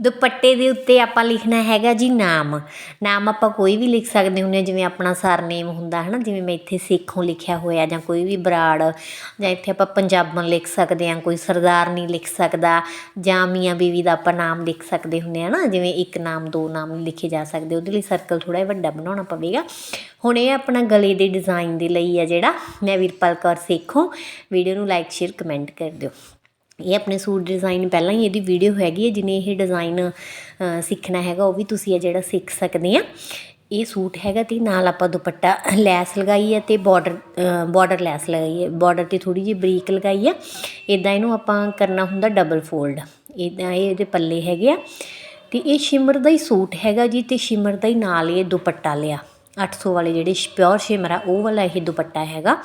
ਦੁਪੱਟੇ ਦੇ ਉੱਤੇ ਆਪਾਂ ਲਿਖਣਾ ਹੈਗਾ ਜੀ ਨਾਮ। ਨਾਮ ਆਪਾਂ ਕੋਈ ਵੀ ਲਿਖ ਸਕਦੇ ਹੁੰਦੇ ਹਾਂ, ਜਿਵੇਂ ਆਪਣਾ ਸਰਨੇਮ ਹੁੰਦਾ ਹੈ ਨਾ ਜਿਵੇਂ ਮੈਂ ਇੱਥੇ ਸੇਖੋਂ ਲਿਖਿਆ ਹੋਇਆ ਜਾਂ ਕੋਈ ਵੀ ਬਰਾੜ, ਜਾਂ ਇੱਥੇ ਆਪਾਂ ਪੰਜਾਬਣ ਲਿਖ ਸਕਦੇ ਹਾਂ, ਕੋਈ ਸਰਦਾਰ ਨਹੀਂ ਲਿਖ ਸਕਦਾ, ਜਾਂ ਮੀਆਂ ਬੀਵੀ ਦਾ ਆਪਾਂ ਨਾਮ ਲਿਖ ਸਕਦੇ ਹੁੰਦੇ ਆ ਨਾ ਜਿਵੇਂ ਇੱਕ ਨਾਮ, ਦੋ ਨਾਮ ਲਿਖੇ ਜਾ ਸਕਦੇ, ਉਹਦੇ ਲਈ ਸਰਕਲ ਥੋੜਾ ਜਿਹਾ ਵੱਡਾ ਬਣਾਉਣਾ ਪਵੇਗਾ। ਹੁਣ ਇਹ ਆਪਣਾ ਗਲੇ ਦੇ ਡਿਜ਼ਾਈਨ ਦੇ ਲਈ ਆ ਜਿਹੜਾ, ਮੈਂ ਵੀਰਪਾਲ ਕੌਰ ਸੇਖੋਂ ਵੀਡੀਓ ਨੂੰ ਲਾਈਕ ਸ਼ੇਅਰ ਕਮੈਂਟ ਕਰ ਦਿਓ। ਇਹ ਆਪਣੇ ਸੂਟ ਡਿਜ਼ਾਈਨ ਪਹਿਲਾਂ ਹੀ ਇਹਦੀ ਵੀਡੀਓ ਹੈਗੀ ਹੈ, ਜਿਹਨੇ ਇਹ ਡਿਜ਼ਾਈਨ ਸਿੱਖਣਾ ਹੈਗਾ, ਉਹ ਵੀ ਤੁਸੀਂ ਇਹ ਜਿਹੜਾ ਸਿੱਖ ਸਕਦੇ ਆ। ਇਹ ਸੂਟ ਹੈਗਾ ਤੇ ਨਾਲ ਆਪਾਂ ਦੁਪੱਟਾ ਲੈਸ ਲਗਾਈ ਹੈ ਤੇ ਬਾਰਡਰ ਬਾਰਡਰ ਲੈਸ ਲਗਾਈ ਹੈ। ਬਾਰਡਰ ਤੇ ਥੋੜੀ ਜਿਹੀ ਬਰੀਕ ਲਗਾਈ ਹੈ। ਇਦਾਂ ਇਹਨੂੰ ਆਪਾਂ ਕਰਨਾ ਹੁੰਦਾ ਡਬਲ ਫੋਲਡ ਇਦਾਂ ਇਹ ਇਹਦੇ ਪੱਲੇ ਹੈਗੇ ਆ। ਤੇ ਇਹ ਸ਼ਿਮਰ ਦਾ ਹੀ ਸੂਟ ਹੈਗਾ ਜੀ ਤੇ ਸ਼ਿਮਰ ਦਾ ਹੀ ਨਾਲ ਇਹ ਦੁਪੱਟਾ ਲਿਆ। 800 ਵਾਲੇ ਜਿਹੜੇ ਪਿਓਰ ਸ਼ਿਮਰ ਆ, ਉਹ ਵਾਲਾ ਇਹ ਦੁਪੱਟਾ ਹੈਗਾ।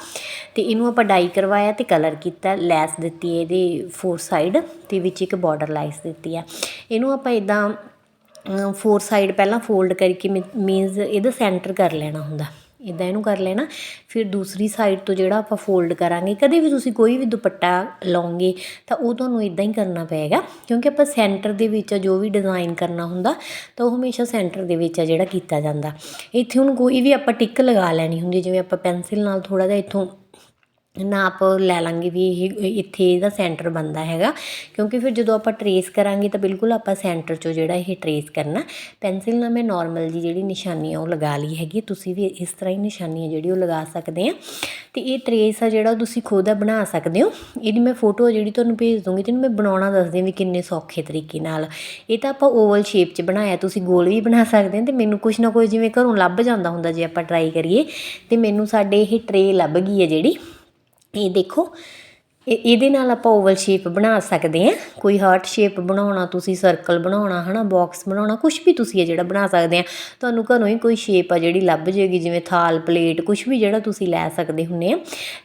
ਤੇ ਇਹਨੂੰ ਆਪਾਂ ਡਾਈ ਕਰਵਾਇਆ ਤੇ ਕਲਰ ਕੀਤਾ, ਲੈਸ ਦਿੱਤੀ ਇਹਦੇ ਫੋਰ ਸਾਈਡ ਤੇ ਵਿੱਚ ਇੱਕ ਬਾਰਡਰ ਲਾਈਸ ਦਿੱਤੀ ਆ। ਇਹਨੂੰ ਆਪਾਂ ਇਦਾਂ ਫੋਰ ਸਾਈਡ ਪਹਿਲਾਂ ਫੋਲਡ ਕਰਕੇ ਮੀਨਸ ਇਹਦਾ ਸੈਂਟਰ ਕਰ ਲੈਣਾ ਹੁੰਦਾ। ਇਦਾਂ ਇਹਨੂੰ ਕਰ ਲੈਣਾ। ਫਿਰ ਦੂਸਰੀ ਸਾਈਡ ਤੋਂ ਜਿਹੜਾ ਆਪਾਂ ਫੋਲਡ ਕਰਾਂਗੇ, ਕਦੇ ਵੀ ਤੁਸੀਂ ਕੋਈ ਵੀ ਦੁਪੱਟਾ ਲਓਗੇ ਤਾਂ ਉਹ ਤੁਹਾਨੂੰ ਇਦਾਂ ਹੀ ਕਰਨਾ ਪਏਗਾ। ਕਿਉਂਕਿ ਆਪਾਂ ਸੈਂਟਰ ਦੇ ਵਿੱਚ ਜੋ ਵੀ ਡਿਜ਼ਾਈਨ ਕਰਨਾ ਹੁੰਦਾ, ਤਾਂ ਉਹ ਹਮੇਸ਼ਾ ਸੈਂਟਰ ਦੇ ਵਿੱਚ ਆ ਜਿਹੜਾ ਕੀਤਾ ਜਾਂਦਾ। ਇੱਥੇ ਹੁਣ ਕੋਈ ਵੀ ਆਪਾਂ ਟਿਕ ਲਗਾ ਲੈਣੀ ਹੁੰਦੀ, ਜਿਵੇਂ ਆਪਾਂ ਪੈਨਸਿਲ ਨਾਲ ਥੋੜਾ ਜਿਹਾ ਇੱਥੋਂ ਨਾਪ ਲੈ ਲਾਂਗੇ ਵੀ ਇਹ, ਇੱਥੇ ਇਹਦਾ ਸੈਂਟਰ ਬਣਦਾ ਹੈਗਾ। ਕਿਉਂਕਿ ਫਿਰ ਜਦੋਂ ਆਪਾਂ ਟਰੇਸ ਕਰਾਂਗੇ ਤਾਂ ਬਿਲਕੁਲ ਆਪਾਂ ਸੈਂਟਰ 'ਚੋਂ ਜਿਹੜਾ ਇਹ ਟਰੇਸ ਕਰਨਾ। ਪੈਨਸਿਲ ਨਾਲ ਮੈਂ ਨਾਰਮਲ ਜੀ ਜਿਹੜੀ ਨਿਸ਼ਾਨੀ ਆ ਉਹ ਲਗਾ ਲਈ ਹੈਗੀ ਤੁਸੀਂ ਵੀ ਇਸ ਤਰ੍ਹਾਂ ਹੀ ਨਿਸ਼ਾਨੀ ਆ ਜਿਹੜੀ ਉਹ ਲਗਾ ਸਕਦੇ ਆ। ਤੇ ਇਹ ਟਰੇਸ ਆ ਜਿਹੜਾ ਤੁਸੀਂ ਖੁਦ ਆ ਬਣਾ ਸਕਦੇ ਹੋ। ਇਹਦੀ ਮੈਂ ਫੋਟੋ ਜਿਹੜੀ ਤੁਹਾਨੂੰ ਭੇਜ ਦੂੰਗੀ ਜਿਹਨੂੰ ਮੈਂ ਬਣਾਉਣਾ ਦੱਸਦੀ ਵੀ ਕਿੰਨੇ ਸੌਖੇ ਤਰੀਕੇ ਨਾਲ। ਇਹ ਤਾਂ ਆਪਾਂ ਓਵਲ ਸ਼ੇਪ 'ਚ ਬਣਾਇਆ, ਤੁਸੀਂ ਗੋਲ ਵੀ ਬਣਾ ਸਕਦੇ ਹੋ ਤੇ ਮੈਨੂੰ ਕੁਛ ਨਾ ਕੁਛ ਜਿਵੇਂ ਘਰੋਂ ਲੱਭ ਜਾਂਦਾ ਹੁੰਦਾ ਜੇ ਆਪਾਂ ਟਰਾਈ ਕਰੀਏ। ਤੇ ਮੈਨੂੰ ਸਾਡੇ ਇਹ ਟਰੇ ਲੱਭ ਗਈ ਹੈ ਜਿਹੜੀ। ਇਹ ਦੇਖੋ, ਇਹ ਇਹਦੇ ਨਾਲ ਆਪਾਂ ਓਵਲ ਸ਼ੇਪ ਬਣਾ ਸਕਦੇ ਆ ਕੋਈ ਹਾਰਟ ਸ਼ੇਪ ਬਣਾਉਣਾ, ਤੁਸੀਂ ਸਰਕਲ ਬਣਾਉਣਾ, ਹਨਾ, ਬਾਕਸ ਬਣਾਉਣਾ ਕੁਝ ਵੀ ਤੁਸੀਂ ਇਹ ਜਿਹੜਾ ਬਣਾ ਸਕਦੇ ਆ ਤੁਹਾਨੂੰ ਘਰੋਂ ਹੀ ਕੋਈ ਸ਼ੇਪ ਆ ਜਿਹੜੀ ਲੱਭ ਜੇਗੀ, ਜਿਵੇਂ ਥਾਲ, ਪਲੇਟ ਕੁਝ ਵੀ ਜਿਹੜਾ ਤੁਸੀਂ ਲੈ ਸਕਦੇ ਹੁੰਨੇ ਆ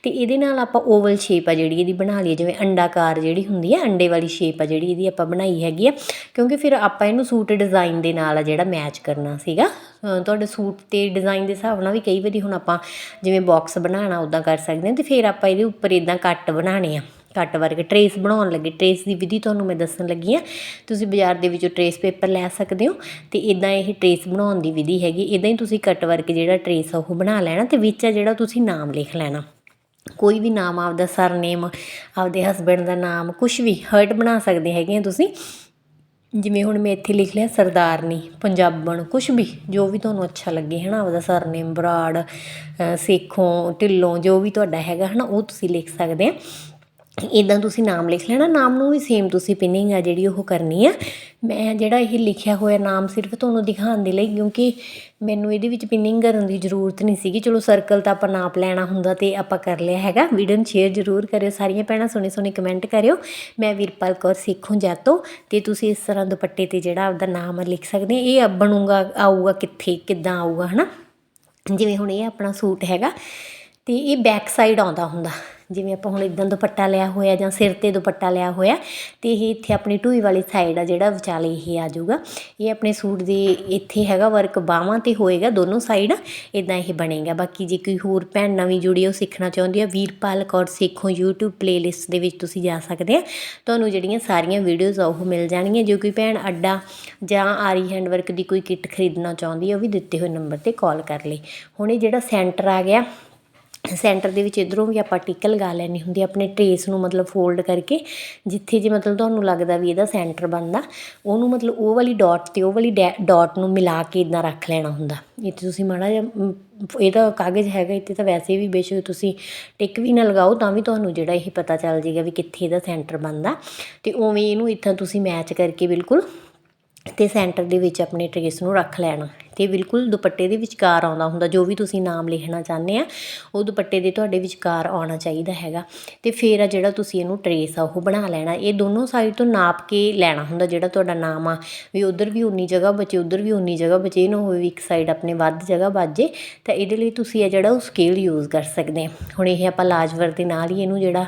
ਤੇ ਇਹਦੇ ਨਾਲ ਆਪਾਂ ਓਵਲ ਸ਼ੇਪ ਆ ਜਿਹੜੀ ਇਹਦੀ ਬਣਾ ਲਈਏ, ਜਿਵੇਂ ਅੰਡਾਕਾਰ ਜਿਹੜੀ ਹੁੰਦੀ ਆ, ਅੰਡੇ ਵਾਲੀ ਸ਼ੇਪ ਆ ਜਿਹੜੀ ਇਹਦੀ ਆਪਾਂ ਬਣਾਈ ਹੈਗੀ ਆ। ਕਿਉਂਕਿ ਫਿਰ ਆਪਾਂ ਇਹਨੂੰ ਸੂਟ ਡਿਜ਼ਾਈਨ ਦੇ ਨਾਲ ਆ ਜਿਹੜਾ ਮੈਚ ਕਰਨਾ ਸੀਗਾ। ਤੁਹਾਡੇ ਸੂਟ ਤੇ ਡਿਜ਼ਾਇਨ ਦੇ ਹਿਸਾਬ ਨਾਲ ਵੀ ਕਈ ਵਾਰੀ ਹੁਣ ਆਪਾਂ ਜਿਵੇਂ ਬੋਕਸ ਬਣਾਉਣਾ ਉੱਦਾਂ ਕਰ ਸਕਦੇ ਹਾਂ ਅਤੇ ਫਿਰ ਆਪਾਂ ਇਹਦੇ ਉੱਪਰ ਇੱਦਾਂ ਕੱਟ ਬਣਾਉਣੇ ਆ। ਕੱਟ ਵਰਗੇ ਟਰੇਸ ਬਣਾਉਣ ਲੱਗੇ। ਟਰੇਸ ਦੀ ਵਿਧੀ ਤੁਹਾਨੂੰ ਮੈਂ ਦੱਸਣ ਲੱਗੀ ਆ ਤੁਸੀਂ ਬਾਜ਼ਾਰ ਦੇ ਵਿੱਚੋਂ ਟਰੇਸ ਪੇਪਰ ਲੈ ਸਕਦੇ ਹੋ ਤੇ ਇਦਾਂ ਇਹ ਟਰੇਸ ਬਣਾਉਣ ਦੀ ਵਿਧੀ ਹੈਗੀ। ਇਦਾਂ ਹੀ ਤੁਸੀਂ ਕੱਟ ਵਰਕ ਜਿਹੜਾ ਟਰੇਸ ਆ, ਉਹ ਬਣਾ ਲੈਣਾ ਤੇ ਵਿੱਚ ਆ ਜਿਹੜਾ ਤੁਸੀਂ ਨਾਮ ਲਿਖ ਲੈਣਾ। ਕੋਈ ਵੀ ਨਾਮ, ਆਪਦਾ ਸਰਨੇਮ ਆਪਦੇ ਹਸਬੰਡ ਦਾ ਨਾਮ ਕੁਝ ਵੀ ਹਰਟ ਬਣਾ ਸਕਦੇ ਹੈਗੇ ਆ ਤੁਸੀਂ। ਜਿਵੇਂ ਹੁਣ ਮੈਂ ਇੱਥੇ ਲਿਖ ਲਿਆ, ਸਰਦਾਰਨੀ, ਪੰਜਾਬਣ, ਕੁਛ ਵੀ, ਜੋ ਵੀ ਤੁਹਾਨੂੰ ਅੱਛਾ ਲੱਗੇ ਹੈ ਨਾ ਆਪਦਾ ਸਰਨੇਮ ਬਰਾੜ ਸੇਖੋਂ, ਢਿੱਲੋਂ, ਜੋ ਵੀ ਤੁਹਾਡਾ ਹੈਗਾ ਹੈ ਨਾ ਉਹ ਤੁਸੀਂ ਲਿਖ ਸਕਦੇ ਆ। ਇਦਾਂ ਤੁਸੀਂ ਨਾਮ ਲਿਖ ਲੈਣਾ, ਨਾਮ ਨੂੰ ਵੀ ਸੇਮ ਤੁਸੀਂ ਪਿੰਨਿੰਗ ਆ ਜਿਹੜੀ ਉਹ ਕਰਨੀ ਆ। ਮੈਂ ਜਿਹੜਾ ਇਹ ਲਿਖਿਆ ਹੋਇਆ ਨਾਮ ਸਿਰਫ ਤੁਹਾਨੂੰ ਦਿਖਾਉਣ ਦੇ ਲਈ, ਕਿਉਂਕਿ ਮੈਨੂੰ ਇਹਦੇ ਵਿੱਚ ਪਿੰਨਿੰਗ ਕਰਨ ਦੀ ਜ਼ਰੂਰਤ ਨਹੀਂ ਸੀਗੀ। ਚਲੋ ਸਰਕਲ ਤਾਂ ਆਪਾਂ ਨਾਪ ਲੈਣਾ ਹੁੰਦਾ ਤੇ ਆਪਾਂ ਕਰ ਲਿਆ ਹੈਗਾ। ਵੀਡੀਓ ਨੂੰ ਸ਼ੇਅਰ ਜ਼ਰੂਰ ਕਰਿਓ, ਸਾਰੀਆਂ ਭੈਣਾਂ ਸੋਹਣੇ ਸੋਹਣੇ ਕਮੈਂਟ ਕਰਿਓ। ਮੈਂ ਵੀਰਪਾਲ ਕੌਰ ਸਿੱਖੋਂ ਜਾਤੋ ਤੇ ਤੁਸੀਂ ਇਸ ਤਰ੍ਹਾਂ ਦੁਪੱਟੇ ਤੇ ਜਿਹੜਾ ਆਪਦਾ ਨਾਮ ਲਿਖ ਸਕਦੇ ਇਹ ਬਣੂਗਾ, ਆਊਗਾ ਕਿੱਥੇ, ਕਿੱਦਾਂ ਆਊਗਾ, ਹਨਾ? ਜਿਵੇਂ ਹੁਣ ਇਹ ਆਪਣਾ ਸੂਟ ਹੈਗਾ ਤੇ ਇਹ ਬੈਕ ਸਾਈਡ ਆਉਂਦਾ ਹੁੰਦਾ। ਜਿਵੇਂ ਆਪਾਂ ਹੁਣ ਇੱਦਾਂ ਦੁਪੱਟਾ ਲਿਆ ਹੋਇਆ ਜਾਂ ਸਿਰ ਤੇ ਦੁਪੱਟਾ ਲਿਆ ਹੋਇਆ ਅਤੇ ਇਹ ਇੱਥੇ ਆਪਣੀ ਢੂਈ ਵਾਲੀ ਸਾਈਡ ਆ ਜਿਹੜਾ ਵਿਚਾਲੇ ਇਹ ਆ ਜਾਊਗਾ। ਇਹ ਆਪਣੇ ਸੂਟ ਦੇ ਇੱਥੇ ਹੈਗਾ ਵਰਕ ਬਾਹਾਂ ਤੇ ਹੋਏਗਾ, ਦੋਨੋਂ ਸਾਈਡ ਇਦਾਂ ਇਹ ਬਣੇਗਾ। ਬਾਕੀ ਜੇ ਕੋਈ ਹੋਰ ਭੈਣ ਨਵੀਂ ਜੁੜੀ ਉਹ ਸਿੱਖਣਾ ਚਾਹੁੰਦੀ ਆ, ਵੀਰਪਾਲ ਕੌਰ ਸਿੱਖੋ YouTube ਪਲੇਲਿਸਟ ਦੇ ਵਿੱਚ ਤੁਸੀਂ ਜਾ ਸਕਦੇ ਆ। ਤੁਹਾਨੂੰ ਜਿਹੜੀਆਂ ਸਾਰੀਆਂ ਵੀਡੀਓਜ਼ ਆ, ਉਹ ਮਿਲ ਜਾਣਗੀਆਂ। ਜੋ ਕੋਈ ਭੈਣ ਅੱਡਾ ਜਾਂ ਆਰੀ ਹੈਂਡ ਵਰਕ ਦੀ ਕੋਈ ਕਿੱਟ ਖਰੀਦਣਾ ਚਾਹੁੰਦੀ ਆ, ਉਹ ਵੀ ਦਿੱਤੇ ਹੋਏ ਨੰਬਰ ਤੇ ਕਾਲ ਕਰ ਲਈ ਹੁਣ ਇਹ ਜਿਹੜਾ ਸੈਂਟਰ ਆ ਗਿਆ ਸੈਂਟਰ ਦੇ ਵਿੱਚ ਇਧਰੋਂ ਵੀ ਆਪਾਂ ਟਿੱਕ ਲਗਾ ਲੈਣੀ ਹੁੰਦੀ ਆਪਣੇ ਟਰੇਸ ਨੂੰ ਮਤਲਬ ਫੋਲਡ ਕਰਕੇ, ਜਿੱਥੇ ਜੇ ਮਤਲਬ ਤੁਹਾਨੂੰ ਲੱਗਦਾ ਵੀ ਇਹਦਾ ਸੈਂਟਰ ਬਣਦਾ, ਉਹਨੂੰ ਮਤਲਬ ਉਹ ਵਾਲੀ ਡਾਟ ਤੇ ਉਹ ਵਾਲੀ ਡਾਟ ਨੂੰ ਮਿਲਾ ਕੇ ਇਦਾਂ ਰੱਖ ਲੈਣਾ ਹੁੰਦਾ। ਇੱਥੇ ਤੁਸੀਂ ਮਾੜਾ ਜਿਹਾ ਇਹਦਾ ਕਾਗਜ਼ ਹੈਗਾ, ਇੱਥੇ ਤਾਂ ਵੈਸੇ ਵੀ ਬੇਸ਼ੱਕ ਤੁਸੀਂ ਟਿਕ ਵੀ ਨਾ ਲਗਾਓ, ਤਾਂ ਵੀ ਤੁਹਾਨੂੰ ਜਿਹੜਾ ਇਹ ਪਤਾ ਚੱਲ ਜਾਏਗਾ ਵੀ ਕਿੱਥੇ ਇਹਦਾ ਸੈਂਟਰ ਬਣਦਾ। ਤੇ ਉਵੇਂ ਇਹਨੂੰ ਇੱਥਾਂ ਤੁਸੀਂ ਮੈਚ ਕਰਕੇ ਬਿਲਕੁਲ ਅਤੇ ਸੈਂਟਰ ਦੇ ਵਿੱਚ ਆਪਣੇ ਟਰੇਸ ਨੂੰ ਰੱਖ ਲੈਣਾ। ਤੇ ਬਿਲਕੁਲ ਦੁਪੱਟੇ ਦੇ ਵਿਚਕਾਰ ਆਉਂਦਾ ਹੁੰਦਾ, ਜੋ ਵੀ ਤੁਸੀਂ ਨਾਮ ਲਿਖਣਾ ਚਾਹੁੰਦੇ ਆ, ਉਹ ਦੁਪੱਟੇ ਦੇ ਤੁਹਾਡੇ ਵਿਚਕਾਰ ਆਉਣਾ ਚਾਹੀਦਾ ਹੈਗਾ। ਤੇ ਫਿਰ ਆ ਜਿਹੜਾ ਤੁਸੀਂ ਇਹਨੂੰ ਟਰੇਸ ਆ, ਉਹ ਬਣਾ ਲੈਣਾ। ਇਹ ਦੋਨੋਂ ਸਾਈਡ ਤੋਂ ਨਾਪ ਕੇ ਲੈਣਾ ਹੁੰਦਾ, ਜਿਹੜਾ ਤੁਹਾਡਾ ਨਾਮ ਆ। ਵੀ ਉਧਰ ਵੀ ਉਨੀ ਜਗ੍ਹਾ ਬਚੇ, ਉਧਰ ਵੀ ਉਨੀ ਜਗ੍ਹਾ ਬਚੇ, ਇਹ ਨਾ ਹੋਵੇ ਵੀ ਇੱਕ ਸਾਈਡ ਆਪਣੇ ਵੱਧ ਜਗ੍ਹਾ ਬਚੇ ਤਾਂ ਇਹਦੇ ਲਈ ਤੁਸੀਂ ਆ ਜਿਹੜਾ ਉਹ ਸਕੇਲ ਯੂਜ਼ ਕਰ ਸਕਦੇ ਹੁਣ ਇਹ ਆਪਾਂ ਲਾਜਵਰ ਦੇ ਨਾਲ ਹੀ ਇਹਨੂੰ ਜਿਹੜਾ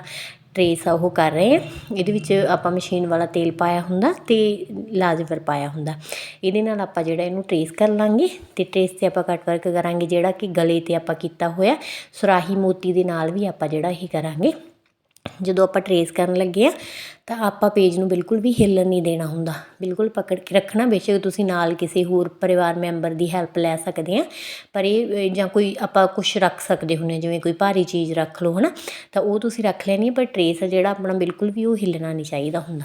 ਟਰੇਸ ਆ, ਉਹ ਕਰ ਰਹੇ ਆ। ਇਹਦੇ ਵਿੱਚ ਆਪਾਂ ਮਸ਼ੀਨ ਵਾਲਾ ਤੇਲ ਪਾਇਆ ਹੁੰਦਾ ਤੇ ਲਾਜਵਰ ਪਾਇਆ ਹੁੰਦਾ। ਇਹਦੇ ਨਾਲ ਆਪਾਂ ਜਿਹੜਾ ਇਹਨੂੰ ਟਰੇਸ ਕਰ ਲਾਂਗੇ ਤੇ ਟਰੇਸ ਤੇ ਆਪਾਂ ਕਟ ਵਰਕ ਕਰਾਂਗੇ ਜਿਹੜਾ ਕਿ ਗਲੇ ਤੇ ਆਪਾਂ ਕੀਤਾ ਹੋਇਆ ਸੁਰਾਹੀ ਮੋਤੀ ਦੇ ਨਾਲ ਵੀ ਆਪਾਂ ਜਿਹੜਾ ਇਹ ਕਰਾਂਗੇ। ਜਦੋਂ ਆਪਾਂ ਟਰੇਸ ਕਰਨ ਲੱਗੇ ਆ ਤਾਂ ਆਪਾਂ ਪੇਜ ਨੂੰ ਬਿਲਕੁਲ ਵੀ ਹਿੱਲਣ ਨਹੀਂ ਦੇਣਾ ਹੁੰਦਾ। ਬਿਲਕੁਲ ਪਕੜ ਕੇ ਰੱਖਣਾ ਬੇਸ਼ੱਕ ਤੁਸੀਂ ਨਾਲ ਕਿਸੇ ਹੋਰ ਪਰਿਵਾਰ ਮੈਂਬਰ ਦੀ ਹੈਲਪ ਲੈ ਸਕਦੇ ਆ ਪਰ ਇਹ ਜਾਂ ਕੋਈ ਆਪਾਂ ਕੁਝ ਰੱਖ ਸਕਦੇ ਹੁੰਦੇ ਹਾਂ, ਜਿਵੇਂ ਕੋਈ ਭਾਰੀ ਚੀਜ਼ ਰੱਖ ਲਓ ਹਨਾ। ਤਾਂ ਉਹ ਤੁਸੀਂ ਰੱਖ ਲੈਣੀ ਹੈ, ਪਰ ਟਰੇਸ ਆ ਜਿਹੜਾ ਆਪਣਾ ਬਿਲਕੁਲ ਵੀ ਉਹ ਹਿੱਲਣਾ ਨਹੀਂ ਚਾਹੀਦਾ ਹੁੰਦਾ।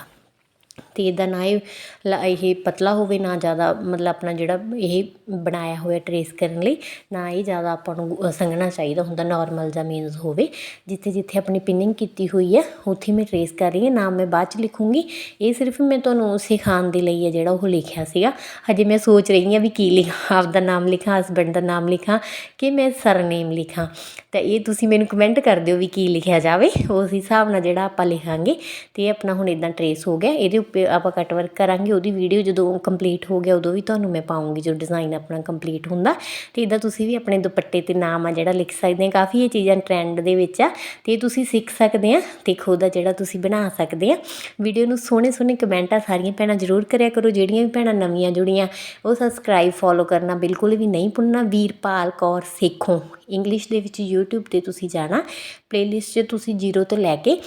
ਅਤੇ ਇਹਦਾ ਨਾ ਇਹ ਲ- ਇਹ ਪਤਲਾ ਹੋਵੇ, ਨਾ ਜ਼ਿਆਦਾ ਮਤਲਬ ਆਪਣਾ ਜਿਹੜਾ ਇਹ ਬਣਾਇਆ ਹੋਇਆ ਟਰੇਸ ਕਰਨ ਲਈ, ਨਾ ਇਹ ਜ਼ਿਆਦਾ ਆਪਾਂ ਨੂੰ ਸੰਘਣਾ ਚਾਹੀਦਾ ਹੁੰਦਾ ਨੋਰਮਲ ਜਾਂ ਮੀਨਸ ਹੋਵੇ। ਜਿੱਥੇ ਜਿੱਥੇ ਆਪਣੀ ਪਿੰਨਿੰਗ ਕੀਤੀ ਹੋਈ ਹੈ, ਉੱਥੇ ਮੈਂ ਟਰੇਸ ਕਰ ਰਹੀ ਹਾਂ ਨਾਮ ਮੈਂ ਬਾਅਦ ਚ ਲਿਖੂੰਗੀ। ਇਹ ਸਿਰਫ ਮੈਂ ਤੁਹਾਨੂੰ ਸਿਖਾਉਣ ਦੇ ਲਈ ਹੈ ਜਿਹੜਾ ਉਹ ਲਿਖਿਆ ਸੀਗਾ। ਹਜੇ ਮੈਂ ਸੋਚ ਰਹੀ ਹਾਂ ਵੀ ਕੀ ਲਿਖਾਂ ਆਪ ਦਾ ਨਾਮ ਲਿਖਾਂ ਹਸਬੈਂਡ ਦਾ ਨਾਮ ਲਿਖਾਂ ਕਿ ਮੈਂ ਸਰਨੇਮ ਲਿਖਾਂ। ਤਾਂ ਇਹ ਤੁਸੀਂ ਮੈਨੂੰ ਕਮੈਂਟ ਕਰ ਦਿਓ ਵੀ ਕੀ ਲਿਖਿਆ ਜਾਵੇ। ਉਸ ਹਿਸਾਬ ਨਾਲ ਜਿਹੜਾ ਆਪਾਂ ਲਿਖਾਂਗੇ ਤੇ ਇਹ ਆਪਣਾ ਹੁਣ ਇਦਾਂ ਟਰੇਸ ਹੋ ਗਿਆ। ਇਹਦੇ ਉੱਪਰ ਆਪਾਂ ਕੱਟ ਵਰਕ ਕਰਾਂਗੇ, ਉਹਦੀ ਵੀਡੀਓ ਜਦੋਂ ਕੰਪਲੀਟ ਹੋ ਗਿਆ, ਉਦੋਂ ਵੀ ਤੁਹਾਨੂੰ ਮੈਂ ਪਾਉਂਗੀ ਜੋ ਡਿਜ਼ਾਈਨ ਆਪਣਾ ਕੰਪਲੀਟ ਹੁੰਦਾ। ਤੇ ਇਦਾਂ ਤੁਸੀਂ ਵੀ ਆਪਣੇ ਦੁਪੱਟੇ ਤੇ ਨਾਮ ਆ ਜਿਹੜਾ ਲਿਖ ਸਕਦੇ ਆ, ਕਾਫੀ ਇਹ ਚੀਜ਼ਾਂ ਟ੍ਰੈਂਡ ਦੇ ਵਿੱਚ ਆ, ਤੇ ਤੁਸੀਂ ਸਿੱਖ ਸਕਦੇ ਆ ਤੇ ਖੁਦ ਆ ਜਿਹੜਾ ਤੁਸੀਂ ਬਣਾ ਸਕਦੇ ਆ। ਵੀਡੀਓ ਨੂੰ ਸੋਹਣੇ ਸੋਹਣੇ ਕਮੈਂਟ ਆ ਸਾਰੀਆਂ ਭੈਣਾਂ ਜ਼ਰੂਰ ਕਰਿਆ ਕਰੋ, ਜਿਹੜੀਆਂ ਵੀ ਭੈਣਾਂ ਨਵੀਆਂ ਜੁੜੀਆਂ, ਉਹ ਸਬਸਕ੍ਰਾਈਬ ਫੋਲੋ ਕਰਨਾ ਬਿਲਕੁਲ ਵੀ ਨਹੀਂ ਭੁੱਲਣਾ। ਵੀਰਪਾਲ ਕੌਰ ਸੇਖੋਂ ਇੰਗਲਿਸ਼ ਦੇ ਵਿੱਚ YouTube ਤੇ ਤੁਸੀਂ ਜਾਣਾ ਪਲੇਲਿਸਟ 'ਚ ਤੁਸੀਂ ਜ਼ੀਰੋ ਤੋਂ ਲੈ ਕੇ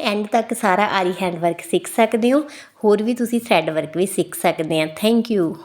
ਐਂਡ ਤੱਕ ਸਾਰਾ ਆਰੀ ਹੈਂਡ ਵਰਕ ਸਿੱਖ ਸਕਦੇ ਹੋ। ਹੋਰ ਵੀ ਤੁਸੀਂ ਥ੍ਰੈਡ ਵਰਕ ਵੀ ਸਿੱਖ ਸਕਦੇ ਆ। Thank you